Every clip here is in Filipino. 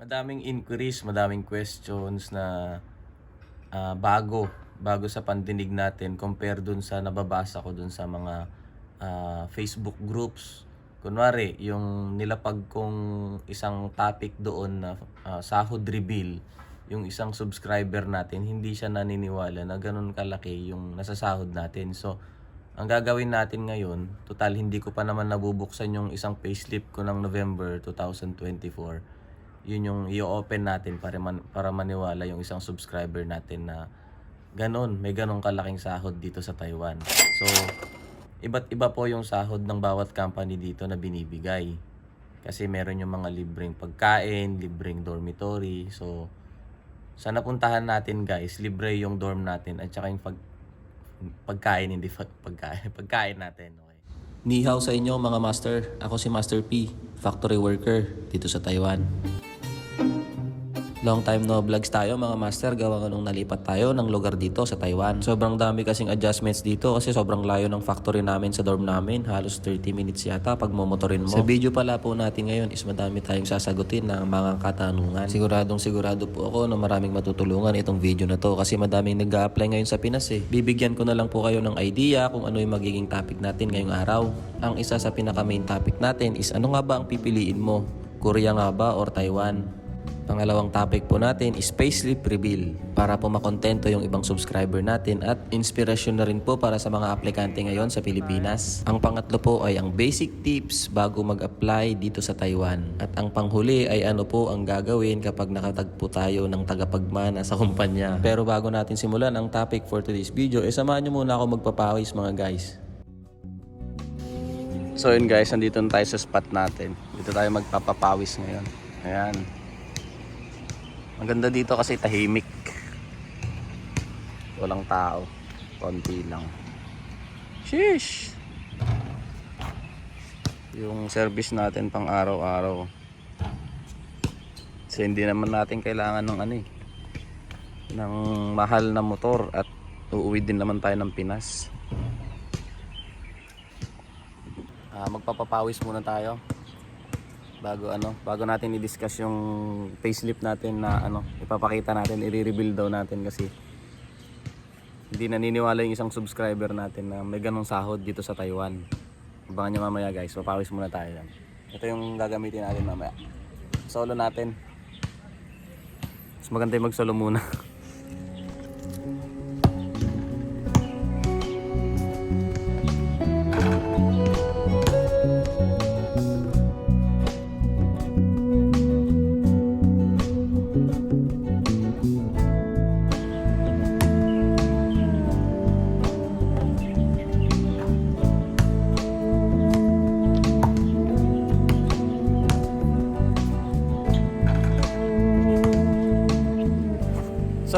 madaming inquiries, madaming questions na ah, bago bago sa pandinig natin compare dun sa nababasa ko dun sa mga ah, Facebook groups. Kunwari, yung nilapag kong isang topic doon na ah, sahod reveal, yung isang subscriber natin, hindi siya naniniwala na ganun kalaki yung nasasahod natin. So, ang gagawin natin ngayon, total hindi ko pa naman nabubuksan yung isang payslip ko ng November 2024 yun yung i-open natin para, man, para maniwala yung isang subscriber natin na ganon, may ganong kalaking sahod dito sa Taiwan. So, iba't iba po yung sahod ng bawat company dito na binibigay. Kasi meron yung mga libreng pagkain, libreng dormitory. So, sa napuntahan natin guys, libre yung dorm natin at saka yung pag, pagkain, hindi pag, pagkain, pagkain natin. Okay. Ni hao sa inyo mga master. Ako si Master P, factory worker dito sa Taiwan. Long time no vlogs tayo mga master gawa nga nung nalipat tayo ng lugar dito sa Taiwan. Sobrang dami kasing adjustments dito kasi sobrang layo ng factory namin sa dorm namin. Halos 30 minutes yata pag momotorin mo. Sa video pala po natin ngayon is madami tayong sasagutin ng mga katanungan. Siguradong sigurado po ako na maraming matutulungan itong video na to kasi madaming nag apply ngayon sa Pinas eh. Bibigyan ko na lang po kayo ng idea kung ano yung magiging topic natin ngayong araw. Ang isa sa pinaka main topic natin is ano nga ba ang pipiliin mo? Korea nga ba or Taiwan? Pangalawang topic po natin is payslip reveal para po makontento yung ibang subscriber natin at inspirasyon na rin po para sa mga aplikante ngayon sa Pilipinas. Ang pangatlo po ay ang basic tips bago mag-apply dito sa Taiwan. At ang panghuli ay ano po ang gagawin kapag nakatagpo tayo ng tagapagmana sa kumpanya. Pero bago natin simulan ang topic for today's video, eh samahan nyo muna ako magpapawis mga guys. So yun guys, nandito na tayo sa spot natin. Dito tayo magpapapawis ngayon. Ayan. Ang ganda dito kasi tahimik. Walang tao. Konti lang. Sheesh! Yung service natin pang araw-araw. Kasi hindi naman natin kailangan ng ano eh. Ng mahal na motor at uuwi din naman tayo ng Pinas. Ah, magpapapawis muna tayo bago ano bago natin i-discuss yung payslip natin na ano ipapakita natin i-reveal daw natin kasi hindi naniniwala yung isang subscriber natin na may ganong sahod dito sa Taiwan. Abangan nyo mamaya guys. Papawis muna tayo yan ito yung gagamitin natin mamaya. Solo natin. Mas maganda yung mag solo muna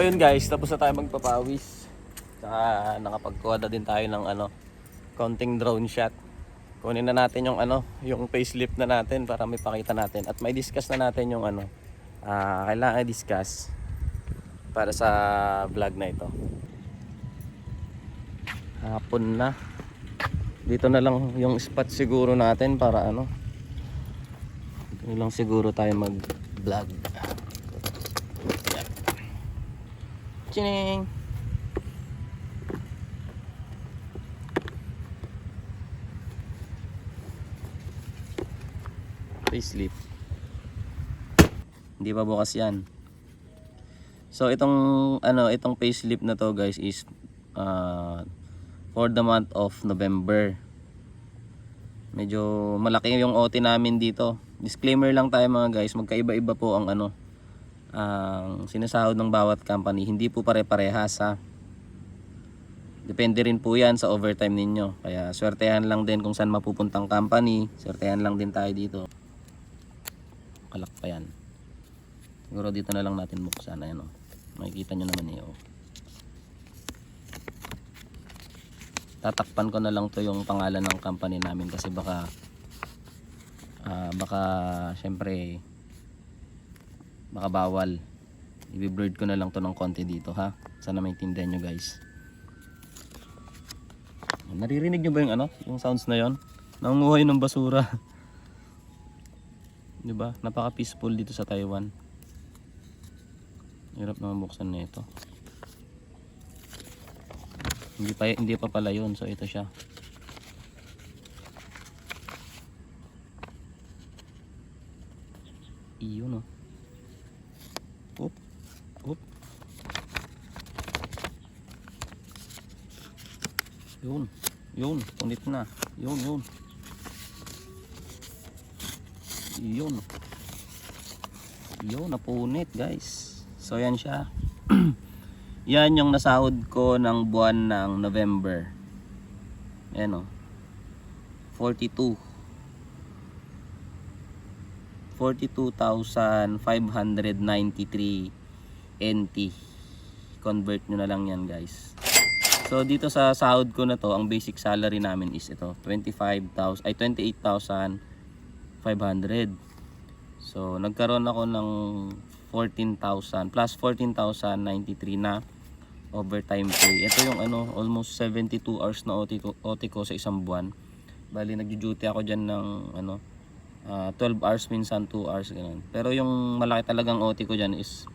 So yun guys, tapos na tayo magpapawis. Saka nakapagkuha na din tayo ng ano, konting drone shot. Kunin na natin yung ano, yung payslip na natin para may pakita natin at may discuss na natin yung ano, ah kailangan i-discuss para sa vlog na ito. Hapon na. Dito na lang yung spot siguro natin para ano. Dito lang siguro tayo mag-vlog. Chining! Payslip. Hindi pa bukas yan. So itong ano, itong payslip na to guys is uh, for the month of November. Medyo malaki yung OT namin dito. Disclaimer lang tayo mga guys, magkaiba-iba po ang ano, ang sinasahod ng bawat company hindi po pare-parehas ha? Depende rin po yan sa overtime ninyo. Kaya swertehan lang din kung saan mapupuntang company swertehan lang din tayo dito. Kalak pa yan. Siguro dito na lang natin buksan ayan o makikita nyo naman eh oh. tatakpan ko na lang to yung pangalan ng company namin kasi baka ah, baka syempre baka bawal i-blurred ko na lang to ng konti dito ha sana maintindihan nyo guys naririnig nyo ba yung ano yung sounds na yon nangunguhay ng basura di ba napaka peaceful dito sa Taiwan Hirap naman buksan na ito. Hindi pa hindi pa pala 'yun. So ito siya. Iyon oh. Oop. Yun. Yun. Punit na. Yun, yun. Yun. Yun, napunit guys. So yan siya. yan yung nasahod ko ng buwan ng November. Ayan o. 42. 42,593 NT. Convert nyo na lang yan guys. So dito sa sahod ko na to, ang basic salary namin is ito, 25,000 ay 28,500. So nagkaroon ako ng 14,000 plus 14,093 na overtime pay. Ito yung ano, almost 72 hours na OT ko, OT ko sa isang buwan. Bali nagjo-duty ako diyan ng ano ah, 12 hours minsan 2 hours ganun. Pero yung malaki talagang OT ko diyan is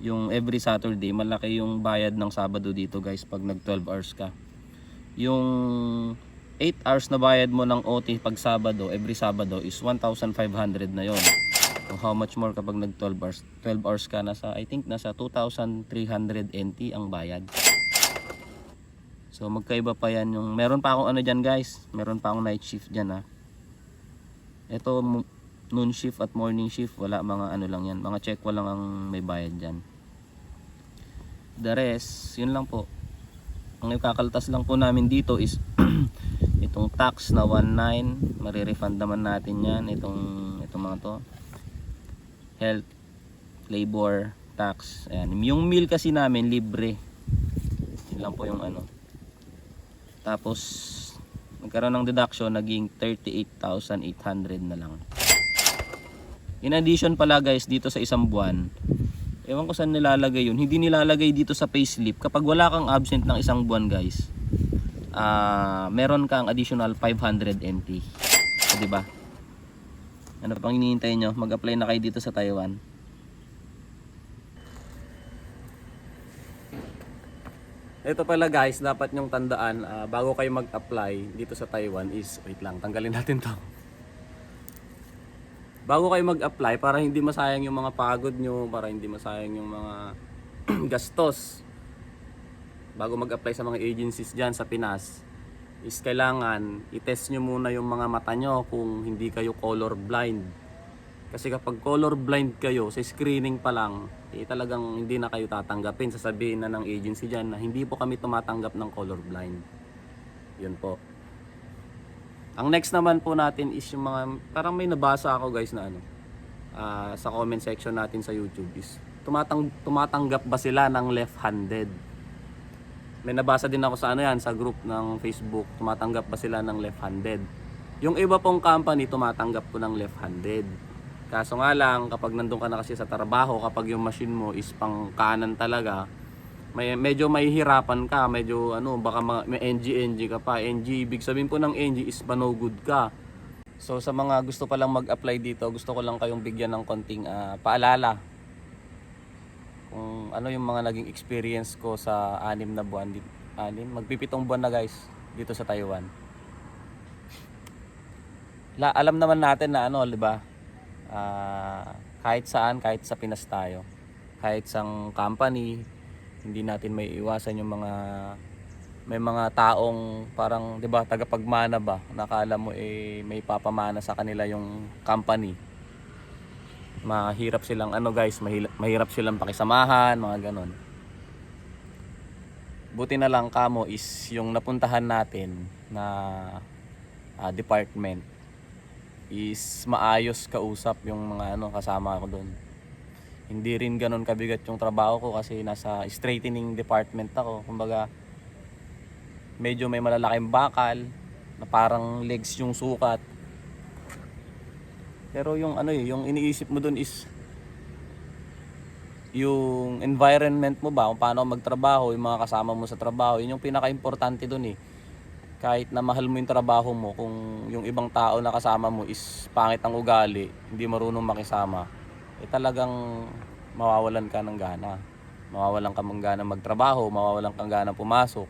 yung every Saturday, malaki yung bayad ng Sabado dito guys pag nag 12 hours ka. Yung 8 hours na bayad mo ng OT pag Sabado, every Sabado is 1,500 na yon. So how much more kapag nag 12 hours? 12 hours ka nasa I think nasa 2,300 NT ang bayad. So magkaiba pa yan yung meron pa akong ano diyan guys. Meron pa akong night shift diyan ha. Ito noon shift at morning shift wala mga ano lang yan. Mga check lang ang may bayad diyan. The rest, yun lang po. Ang ikakaltas lang po namin dito is itong tax na 19, marirefund naman natin yan. Itong, itong mga to. Health, labor, tax. Ayan. Yung meal kasi namin, libre. Yun lang po yung ano. Tapos, nagkaroon ng deduction, naging 38,800 na lang. In addition pala guys, dito sa isang buwan, ewan ko saan nilalagay yun, hindi nilalagay dito sa payslip. Kapag wala kang absent ng isang buwan guys, ah meron kang additional 500 NT. So, di ba? Ano pang hinihintay nyo? Mag-apply na kayo dito sa Taiwan. Ito pala guys, dapat nyong tandaan ah, bago kayo mag-apply dito sa Taiwan is, wait lang, tanggalin natin to. Bago kayo mag-apply para hindi masayang yung mga pagod nyo, para hindi masayang yung mga gastos. Bago mag-apply sa mga agencies dyan sa Pinas, is kailangan i-test nyo muna yung mga mata nyo kung hindi kayo color blind. Kasi kapag color blind kayo sa screening pa lang, eh talagang hindi na kayo tatanggapin. Sasabihin na ng agency dyan na hindi po kami tumatanggap ng color blind. Yun po. Ang next naman po natin is yung mga, parang may nabasa ako guys na ano, ah, sa comment section natin sa YouTube is, tumatang, tumatanggap ba sila ng left-handed? May nabasa din ako sa ano yan, sa group ng Facebook, tumatanggap ba sila ng left-handed? Yung iba pong company, tumatanggap po ng left-handed. Kaso nga lang, kapag nandun ka na kasi sa trabaho, kapag yung machine mo is pang kanan talaga, may medyo mahihirapan ka, medyo ano, baka ma- may NG NG ka pa. NG, ibig sabihin po ng NG is no good ka. So sa mga gusto pa lang mag-apply dito, gusto ko lang kayong bigyan ng konting ah, paalala. Kung ano yung mga naging experience ko sa anim na buwan dito. Anim, magpipitong buwan na guys dito sa Taiwan. La, alam naman natin na ano, 'di ba? Ah, kahit saan, kahit sa Pinas tayo, kahit sang company, hindi natin may iwasan yung mga may mga taong parang 'di ba tagapagmana ba? Nakala mo eh may papamana sa kanila yung company. Mahirap silang ano guys mahirap, silang pakisamahan mga ganon. Buti na lang kamo is yung napuntahan natin na ah, department is maayos kausap yung mga ano kasama ko doon hindi rin ganun kabigat yung trabaho ko kasi nasa straightening department ako. Kumbaga, medyo may malalaking bakal na parang legs yung sukat. Pero yung ano eh, yung iniisip mo dun is yung environment mo ba, kung paano magtrabaho, yung mga kasama mo sa trabaho, yun yung pinaka-importante dun eh. Kahit na mahal mo yung trabaho mo, kung yung ibang tao na kasama mo is pangit ang ugali, hindi marunong makisama, eh talagang mawawalan ka ng gana. mawawalan ka mong gana magtrabaho, mawawalan kang gana pumasok.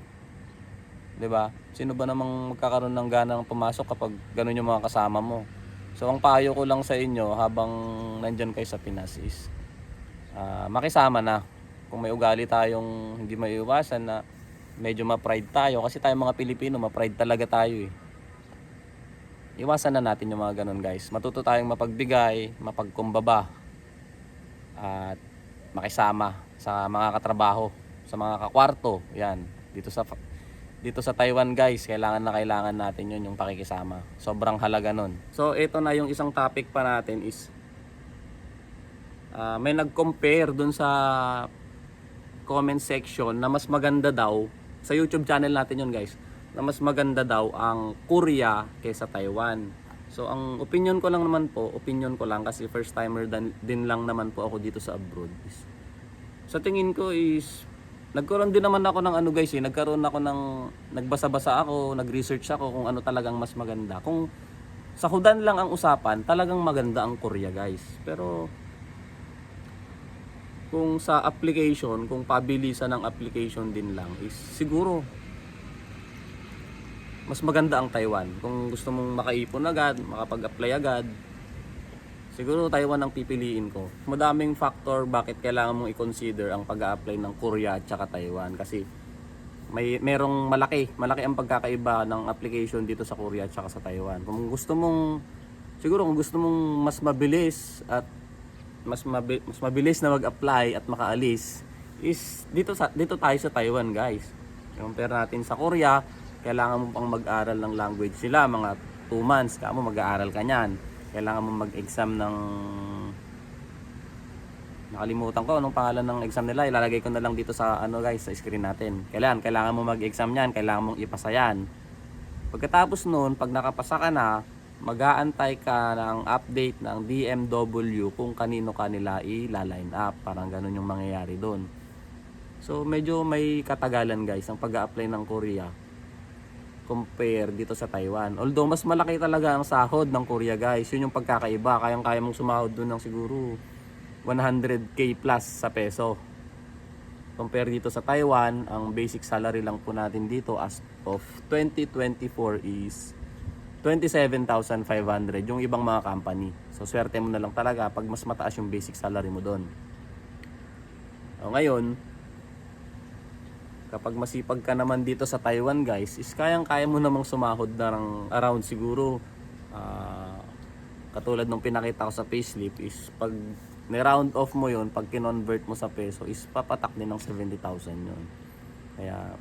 'Di ba? Sino ba namang magkakaroon ng gana pumasok kapag ganun yung mga kasama mo? So ang payo ko lang sa inyo habang nandyan kayo sa Pinas is ah, makisama na. Kung may ugali tayong hindi maiiwasan na medyo ma-pride tayo kasi tayo mga Pilipino, ma-pride talaga tayo eh. Iwasan na natin yung mga ganun guys. Matuto tayong mapagbigay, mapagkumbaba at makisama sa mga katrabaho, sa mga kakwarto. Yan, dito sa dito sa Taiwan guys, kailangan na kailangan natin yun yung pakikisama. Sobrang halaga nun. So ito na yung isang topic pa natin is ah, may nag-compare dun sa comment section na mas maganda daw sa YouTube channel natin yun guys na mas maganda daw ang Korea kaysa Taiwan. So ang opinion ko lang naman po, opinion ko lang kasi first timer din lang naman po ako dito sa abroad. Sa tingin ko is nagkaroon din naman ako ng ano guys eh, nagkaroon ako ng nagbasa-basa ako, nag-research ako kung ano talagang mas maganda. Kung sa hudan lang ang usapan, talagang maganda ang Korea guys. Pero kung sa application, kung pabilisan ng application din lang is siguro mas maganda ang Taiwan. Kung gusto mong makaipon agad, makapag-apply agad, siguro Taiwan ang pipiliin ko. Madaming factor bakit kailangan mong i-consider ang pag-apply ng Korea at saka Taiwan kasi may merong malaki, malaki ang pagkakaiba ng application dito sa Korea at saka sa Taiwan. Kung gusto mong siguro kung gusto mong mas mabilis at mas mabi- mas mabilis na mag-apply at makaalis is dito sa dito tayo sa Taiwan, guys. Compare natin sa Korea, kailangan mo pang mag-aral ng language sila mga 2 months, kamo mag-aaral ka niyan. Kailangan mo mag-exam ng Nakalimutan ko anong pangalan ng exam nila. Ilalagay ko na lang dito sa ano guys, sa screen natin. Kailangan kailangan mo mag-exam niyan, kailangan mong ipasa yan. Pagkatapos noon, pag nakapasa ka na, mag-aantay ka ng update ng DMW kung kanino kanila i-line up. Parang ganun yung mangyayari doon. So medyo may katagalan guys ang pag apply ng Korea compare dito sa Taiwan. Although mas malaki talaga ang sahod ng Korea guys. Yun yung pagkakaiba. Kayang-kaya mong sumahod doon ng siguro 100k plus sa peso. Compare dito sa Taiwan, ang basic salary lang po natin dito as of 2024 is 27,500 yung ibang mga company. So swerte mo na lang talaga pag mas mataas yung basic salary mo doon. O, ngayon, kapag masipag ka naman dito sa Taiwan guys, is kayang-kaya mo namang sumahod na ng around siguro ah, katulad nung pinakita ko sa payslip is pag ni-round off mo yon pag kinonvert mo sa peso is papatak din ng 70,000 yon kaya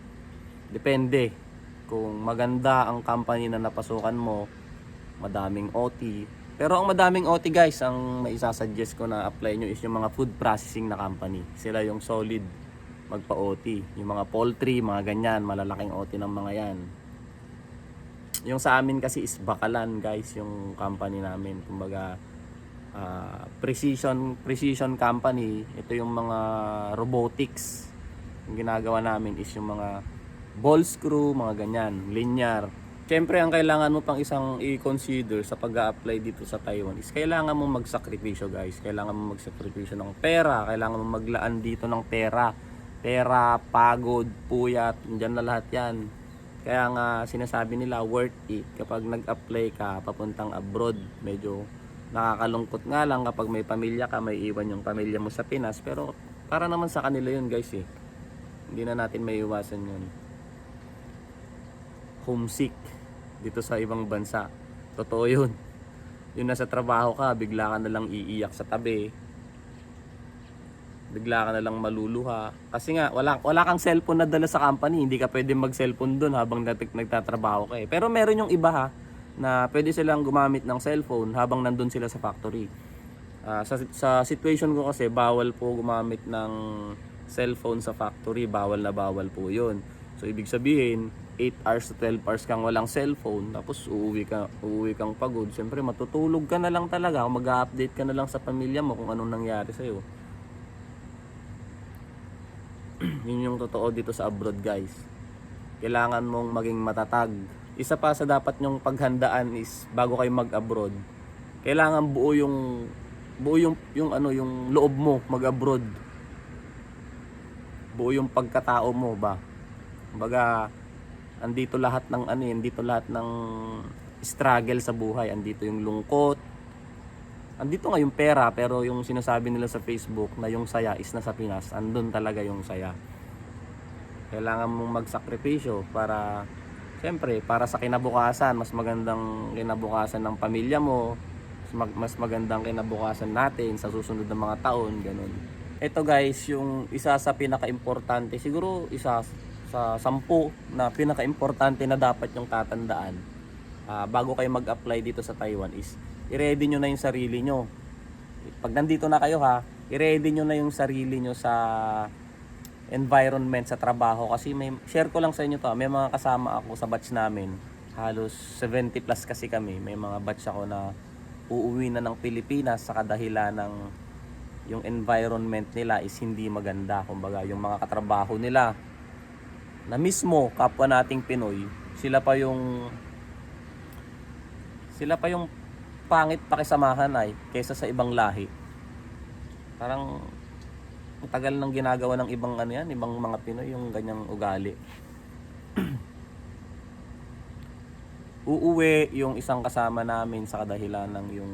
depende kung maganda ang company na napasukan mo madaming OT pero ang madaming OT guys ang maisasuggest ko na apply nyo is yung mga food processing na company. Sila yung solid magpa-OT yung mga poultry, mga ganyan malalaking OT ng mga yan yung sa amin kasi is Bakalan guys yung company namin kumbaga ah, precision precision company ito yung mga robotics yung ginagawa namin is yung mga ball screw mga ganyan linear Siyempre, ang kailangan mo pang isang i-consider sa pag apply dito sa Taiwan is kailangan mo magsakripisyo guys. Kailangan mo magsakripisyo ng pera. Kailangan mo maglaan dito ng pera. Pera, pagod, puyat, dyan na lahat yan. Kaya nga sinasabi nila worth it kapag nag-apply ka papuntang abroad. Medyo nakakalungkot nga lang kapag may pamilya ka, may iwan yung pamilya mo sa Pinas. Pero para naman sa kanila yun guys eh. Hindi na natin may iwasan yun. Homesick dito sa ibang bansa. Totoo yun. Yung nasa trabaho ka, bigla ka na lang iiyak sa tabi. Bigla ka na lang maluluha. Kasi nga, wala, wala kang cellphone na dala sa company. Hindi ka pwede mag-cellphone doon habang nat- nagtatrabaho ka eh. Pero meron yung iba ha, na pwede silang gumamit ng cellphone habang nandun sila sa factory. Ah, sa, sa situation ko kasi, bawal po gumamit ng cellphone sa factory. Bawal na bawal po yun. So, ibig sabihin, 8 hours to 12 hours kang walang cellphone, tapos uuwi, ka, uuwi kang pagod. Siyempre, matutulog ka na lang talaga. Mag-update ka na lang sa pamilya mo kung anong nangyari sa'yo. Yun yung totoo dito sa abroad, guys. Kailangan mong maging matatag. Isa pa sa dapat nyong paghandaan is bago kayo mag-abroad, kailangan buo yung buo yung yung ano yung loob mo mag-abroad. buo yung pagkatao mo ba. Kumbaga, andito lahat ng ano, eh, andito lahat ng struggle sa buhay. Andito yung lungkot. Andito nga yung pera, pero yung sinasabi nila sa Facebook na yung saya is nasa Pinas, andun talaga yung saya. Kailangan mong magsakripisyo para Siyempre, para sa kinabukasan, mas magandang kinabukasan ng pamilya mo, mas, mag- mas magandang kinabukasan natin sa susunod na mga taon, ganun. Ito guys, yung isa sa pinaka-importante, siguro isa sa sampu na pinaka-importante na dapat yung tatandaan ah, bago kayo mag-apply dito sa Taiwan is i-ready nyo na yung sarili nyo. Pag nandito na kayo ha, i-ready nyo na yung sarili nyo sa environment sa trabaho. Kasi may share ko lang sa inyo to may mga kasama ako sa batch namin. Halos 70 plus kasi kami. May mga batch ako na uuwi na ng Pilipinas sa kadahilan ng yung environment nila is hindi maganda. Kumbaga yung mga katrabaho nila na mismo kapwa nating Pinoy sila pa yung sila pa yung pangit pakisamahan ay kaysa sa ibang lahi parang ang tagal nang ginagawa ng ibang ano yan, ibang mga Pinoy yung ganyang ugali. Uuwi yung isang kasama namin sa kadahilan ng yung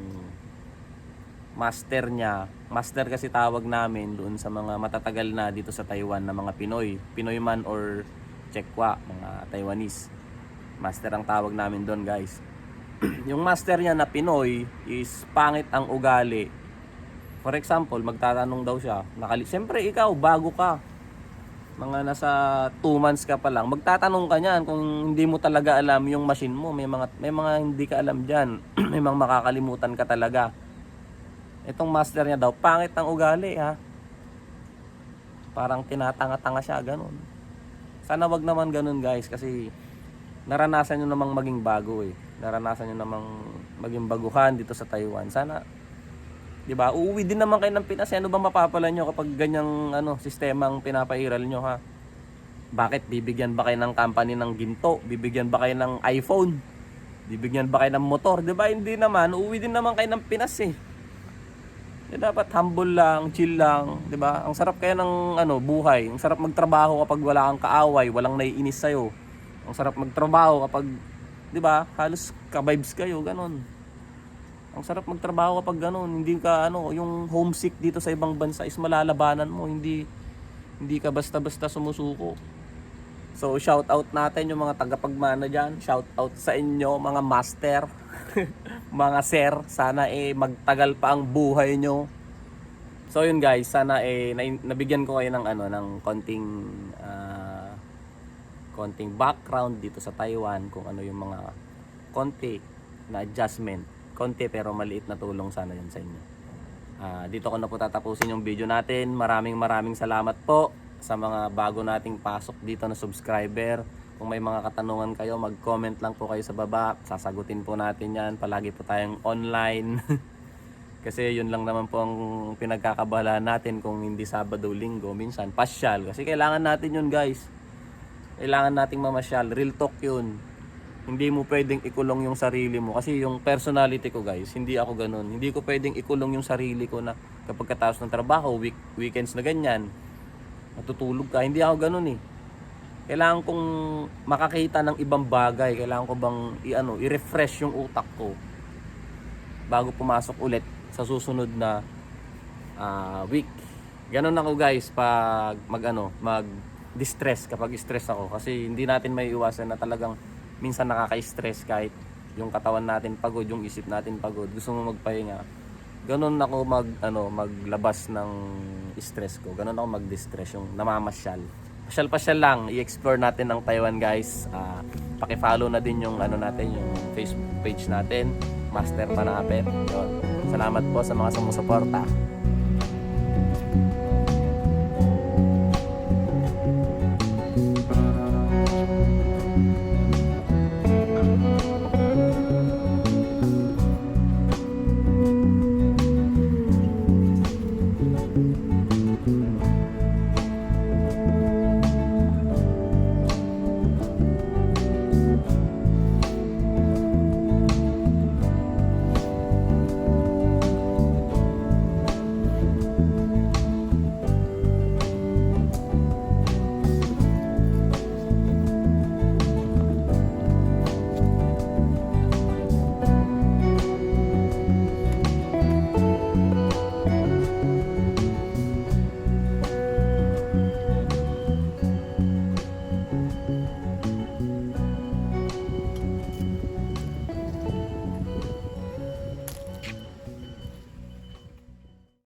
master niya. Master kasi tawag namin doon sa mga matatagal na dito sa Taiwan na mga Pinoy. Pinoy man or Chekwa, mga Taiwanese. Master ang tawag namin doon guys. yung master niya na Pinoy is pangit ang ugali For example, magtatanong daw siya, nakali Siyempre, ikaw, bago ka. Mga nasa 2 months ka pa lang, magtatanong ka niyan kung hindi mo talaga alam yung machine mo. May mga, may mga hindi ka alam dyan. may mga makakalimutan ka talaga. Itong master niya daw, pangit ang ugali ha. Parang tinatanga-tanga siya, ganun. Sana wag naman ganun guys, kasi naranasan nyo namang maging bago eh. Naranasan nyo namang maging baguhan dito sa Taiwan. Sana 'di ba? Uuwi din naman kayo ng Pinas. eh. Ano ba mapapala nyo kapag ganyang ano, sistemang pinapairal nyo ha? Bakit bibigyan ba kayo ng company ng ginto? Bibigyan ba kayo ng iPhone? Bibigyan ba kayo ng motor? 'Di ba? Hindi naman. Uuwi din naman kayo ng Pinas eh. Di dapat humble lang, chill lang, 'di ba? Ang sarap kaya ng ano, buhay. Ang sarap magtrabaho kapag wala kang kaaway, walang naiinis sa Ang sarap magtrabaho kapag 'di ba? Halos ka-vibes kayo, ganun. Ang sarap magtrabaho kapag ganun, hindi ka ano, yung homesick dito sa ibang bansa is malalabanan mo, hindi hindi ka basta-basta sumusuko. So shout out natin yung mga tagapagmana diyan. Shout out sa inyo mga master, mga sir. Sana eh magtagal pa ang buhay nyo. So yun guys, sana eh na- nabigyan ko kayo ng ano ng konting ah, konting background dito sa Taiwan kung ano yung mga konti na adjustment. Konti pero maliit na tulong sana yun sa inyo. Ah, dito ko na po tatapusin yung video natin. Maraming maraming salamat po sa mga bago nating pasok dito na subscriber. Kung may mga katanungan kayo, mag-comment lang po kayo sa baba. Sasagutin po natin yan. Palagi po tayong online. Kasi yun lang naman po ang pinagkakabalahan natin kung hindi Sabado, Linggo, minsan pasyal. Kasi kailangan natin yun guys. Kailangan nating mamasyal. Real talk yun. Hindi mo pwedeng ikulong yung sarili mo. Kasi yung personality ko guys, hindi ako ganun. Hindi ko pwedeng ikulong yung sarili ko na kapag katapos ng trabaho, week, weekends na ganyan, matutulog ka. Hindi ako ganun eh. Kailangan kong makakita ng ibang bagay. Kailangan ko bang i-ano, i-refresh yung utak ko bago pumasok ulit sa susunod na ah, week. Ganun ako guys pag mag ano, mag distress kapag stress ako kasi hindi natin may iwasan na talagang minsan nakaka-stress kahit yung katawan natin pagod, yung isip natin pagod, gusto mo magpahinga. Ganun ako mag ano, maglabas ng stress ko. Ganun ako mag-distress yung namamasyal. Pasyal-pasyal lang, i-explore natin ang Taiwan guys. Ah, paki-follow na din yung ano natin, yung Facebook page natin, Master Panapet. Yun. Salamat po sa mga sumusuporta.